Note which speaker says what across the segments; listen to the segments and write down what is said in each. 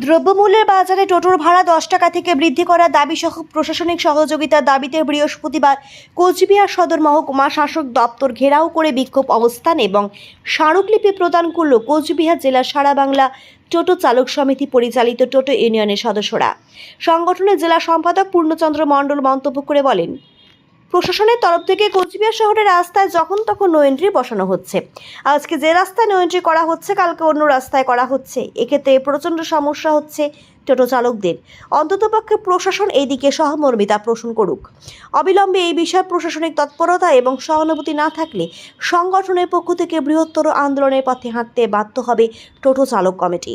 Speaker 1: দ্রব্যমূল্যের বাজারে টোটোর ভাড়া দশ টাকা থেকে বৃদ্ধি করার দাবি সহ প্রশাসনিক সহযোগিতার দাবিতে বৃহস্পতিবার কোচবিহার সদর মহকুমা শাসক দপ্তর ঘেরাও করে বিক্ষোভ অবস্থান এবং স্মারকলিপি প্রদান করল কোচবিহার জেলা সারা বাংলা টোটো চালক সমিতি পরিচালিত টোটো ইউনিয়নের সদস্যরা। সংগঠনের জেলা সম্পাদক পূর্ণচন্দ্র মণ্ডল মন্তব্য করে বলেন প্রশাসনের তরফ থেকে কোচবিহার শহরের রাস্তায় যখন তখন নো এন্ট্রি বসানো হচ্ছে। আজকে যে রাস্তায় নো এন্ট্রি করা হচ্ছে, কালকে অন্য রাস্তায় করা হচ্ছে। এক্ষেত্রে প্রচণ্ড সমস্যা হচ্ছে টোটো চালকদের। অন্ততপক্ষে প্রশাসন এই দিকে সহমর্মিতা পোষণ করুক। অবিলম্বে এই বিষয়ে প্রশাসনিক তৎপরতা এবং সহানুভূতি না থাকলে সংগঠনের পক্ষ থেকে বৃহত্তর আন্দোলনের পথে হাঁটতে বাধ্য হবে টোটো চালক কমিটি।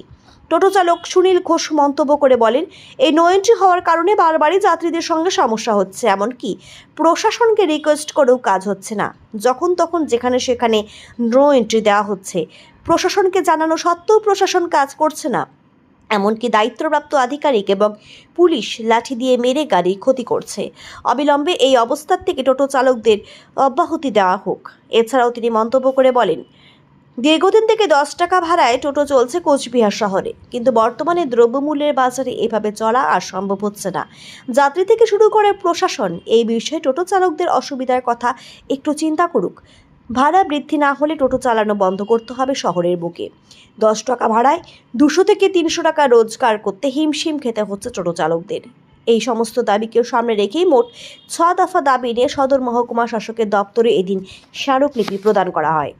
Speaker 1: টোটো চালক সুনীল ঘোষ মন্তব্য করে বলেন, এই নো এন্ট্রি হওয়ার কারণে বারবারই যাত্রীদের সঙ্গে সমস্যা হচ্ছে। এমনকি প্রশাসনকে রিকোয়েস্ট করেও কাজ হচ্ছে না। যখন তখন যেখানে সেখানে নো এন্ট্রি দেওয়া হচ্ছে, প্রশাসনকে জানানো সত্ত্বেও প্রশাসন কাজ করছে না। এমনকি দায়িত্বপ্রাপ্ত আধিকারিক এবং পুলিশ লাঠি দিয়ে মেরে গাড়ি ক্ষতি করছে। অবিলম্বে এই অবস্থার থেকে টোটো চালকদের অব্যাহতি দেওয়া হোক। এছাড়াও তিনি মন্তব্য করে বলেন দীর্ঘদিন থেকে দশ টাকা ভাড়ায় টোটো চলছে কোচবিহার শহরে। কিন্তু বর্তমানে দ্রব্যমূল্যের বাজারে এভাবে চলা আর সম্ভব হচ্ছে না। যাত্রী থেকে শুরু করে প্রশাসন এই বিষয়ে টোটো চালকদের অসুবিধার কথা একটু চিন্তা করুক। ভাড়া বৃদ্ধি না হলে টোটো চালানো বন্ধ করতে হবে শহরের বুকে। দশ টাকা ভাড়ায় দুশো থেকে তিনশো টাকা রোজগার করতে হিমশিম খেতে হচ্ছে টোটো চালকদের। এই সমস্ত দাবিকে সামনে রেখেই মোট ছ দফা দাবি নিয়ে সদর মহকুমা শাসকের দপ্তরে এদিন স্মারকলিপি প্রদান করা হয়।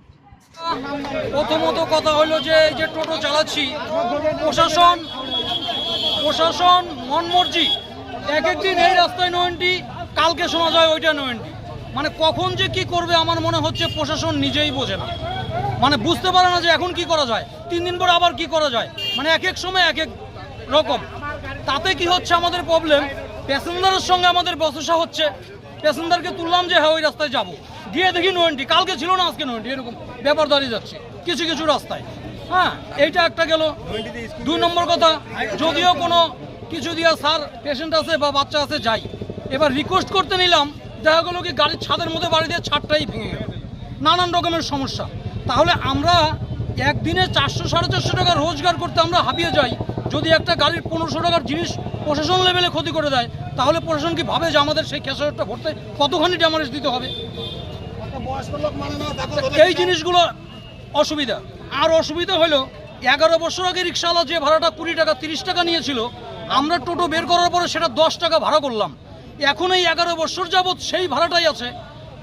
Speaker 2: প্রথমত কথা হলো যে এই যে টোটো চালাচ্ছি, প্রশাসন প্রশাসন মনমর্জি এক একদিন এই রাস্তায় নোয়েন্টি, কালকে শোনা যায় ওইটা নোয়েন্টি। মানে কখন যে কি করবে আমার মনে হচ্ছে প্রশাসন নিজেই বোঝে না। মানে বুঝতে পারে না যে এখন কি করা যায়, তিন দিন পর আবার কি করা যায়। মানে এক এক সময় এক এক রকম। তাতে কি হচ্ছে আমাদের প্রবলেম প্যাসেঞ্জারের সঙ্গে আমাদের বসসা হচ্ছে। প্যাসেঞ্জারকে তুললাম যে হ্যাঁ ওই রাস্তায় যাব। গিয়ে দেখি নোয়েন্টি। কালকে ছিল না, আজকে নোয়েন্টি। এরকম ব্যাপার দাঁড়িয়ে যাচ্ছে। কিছু কিছু রাস্তায়। হ্যাঁ এইটা একটা গেল। দুই নম্বর কথা, যদিও কোনো কিছু দিয়া স্যার পেশেন্ট আছে বা বাচ্চা আছে, যাই। এবার রিকোয়েস্ট করতে নিলাম, দেখা গেলো কি গাড়ির ছাদের মধ্যে বাড়ি দিয়ে ছাদটাই ভেঙে গেল। নানান রকমের সমস্যা। তাহলে আমরা একদিনে চারশো, সাড়ে চারশো টাকা রোজগার করতে আমরা হাবিয়ে যাই। যদি একটা গাড়ির পনেরোশো টাকার জিনিস প্রশাসন লেভেলে ক্ষতি করে দেয়, তাহলে প্রশাসন কি ভাবে যে আমাদের সেই খেসারটা ভরতে কতখানি ড্যামারেজ দিতে হবে? এই জিনিসগুলো অসুবিধা। আর অসুবিধা হলো এগারো বছর আগে রিক্সাওয়ালা যে ভাড়াটা কুড়ি টাকা তিরিশ টাকা নিয়েছিল আমরা টোটো বের করার পরে সেটা দশ টাকা ভাড়া করলাম। এখন এই এগারো বছর যাবৎ সেই ভাড়াটাই আছে।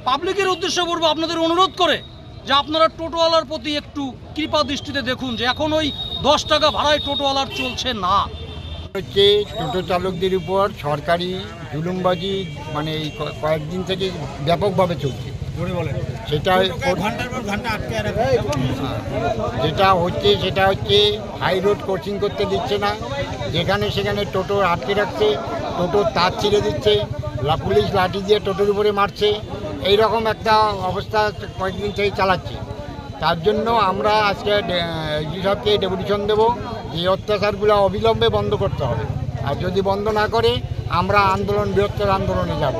Speaker 2: পাবলিকের উদ্দেশ্য বলব আপনাদের অনুরোধ করে যে আপনারা টোটোওয়ালার প্রতি একটু কৃপা দৃষ্টিতে দেখুন যে এখন ওই দশ টাকা ভাড়ায় টোটোওয়ালার চলছে না।
Speaker 3: হচ্ছে টোটো চালকদের উপর সরকারি জুলুমবাজি মানে এই কয়েকদিন থেকে ব্যাপকভাবে চলছে। সেটা যেটা হচ্ছে সেটা হচ্ছে হাই রোড কোচিং করতে দিচ্ছে না। যেখানে সেখানে টোটো আটকে রাখছে টোটো তার ছিঁড়ে দিচ্ছে লা- পুলিশ লাঠি দিয়ে টোটোর উপরে মারছে। এই রকম একটা অবস্থা কয়েকদিন থেকে চালাচ্ছে। তার জন্য আমরা আজকে ডি সাহেবকে ডেপুটেশন দেবো যে এই অত্যাচারগুলো অবিলম্বে বন্ধ করতে হবে। আর যদি বন্ধ না করে আমরা আন্দোলন বৃহত্তর আন্দোলনে যাব।